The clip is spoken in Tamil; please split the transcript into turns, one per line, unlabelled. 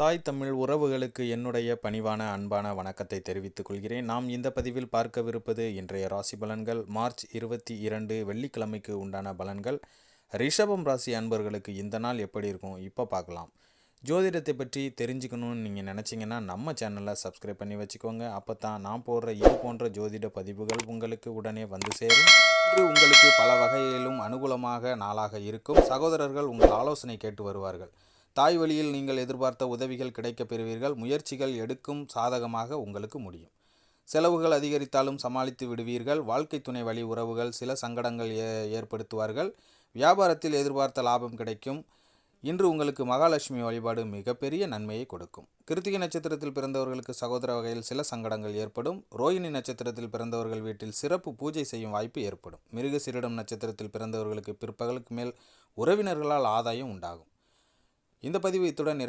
தாய் தமிழ் உறவுகளுக்கு என்னுடைய பணிவான அன்பான வணக்கத்தை தெரிவித்துக் கொள்கிறேன். நாம் இந்த பதிவில் பார்க்கவிருப்பது இன்றைய ராசி பலன்கள். மார்ச் இருபத்தி இரண்டு வெள்ளிக்கிழமைக்கு உண்டான பலன்கள். ரிஷபம் ராசி அன்பர்களுக்கு இந்த நாள் எப்படி இருக்கும்? இப்போ பார்க்கலாம். ஜோதிடத்தை பற்றி தெரிஞ்சுக்கணும்னு நீங்கள் நினச்சிங்கன்னா நம்ம சேனலை சப்ஸ்கிரைப் பண்ணி வச்சுக்கோங்க. அப்போ தான் நான் போடுற இது போன்ற ஜோதிட பதிவுகள் உங்களுக்கு உடனே வந்து சேரும். இது உங்களுக்கு பல வகையிலும் அனுகூலமாக நாளாக இருக்கும். சகோதரர்கள் உங்கள் ஆலோசனை கேட்டு வருவார்கள். தாய் வழியில் நீங்கள் எதிர்பார்த்த உதவிகள் கிடைக்கப் பெறுவீர்கள். முயற்சிகள் எடுக்கும் சாதகமாக உங்களுக்கு முடியும். செலவுகள் அதிகரித்தாலும் சமாளித்து விடுவீர்கள். வாழ்க்கை துணை வழி உறவுகள் சில சங்கடங்கள் ஏ ஏற்படுத்துவார்கள். வியாபாரத்தில் எதிர்பார்த்த லாபம் கிடைக்கும். இன்று உங்களுக்கு மகாலட்சுமி வழிபாடு மிகப்பெரிய நன்மையை கொடுக்கும். கிருத்திகை நட்சத்திரத்தில் பிறந்தவர்களுக்கு சகோதர வகையில் சில சங்கடங்கள் ஏற்படும். ரோகிணி நட்சத்திரத்தில் பிறந்தவர்கள் வீட்டில் சிறப்பு பூஜை செய்யும் வாய்ப்பு ஏற்படும். மிருகசீரிடம் நட்சத்திரத்தில் பிறந்தவர்களுக்கு பிற்பகலுக்கு மேல் உறவினர்களால் ஆதாயம் உண்டாகும். இந்த பதிவு இத்துடன் நிறைவு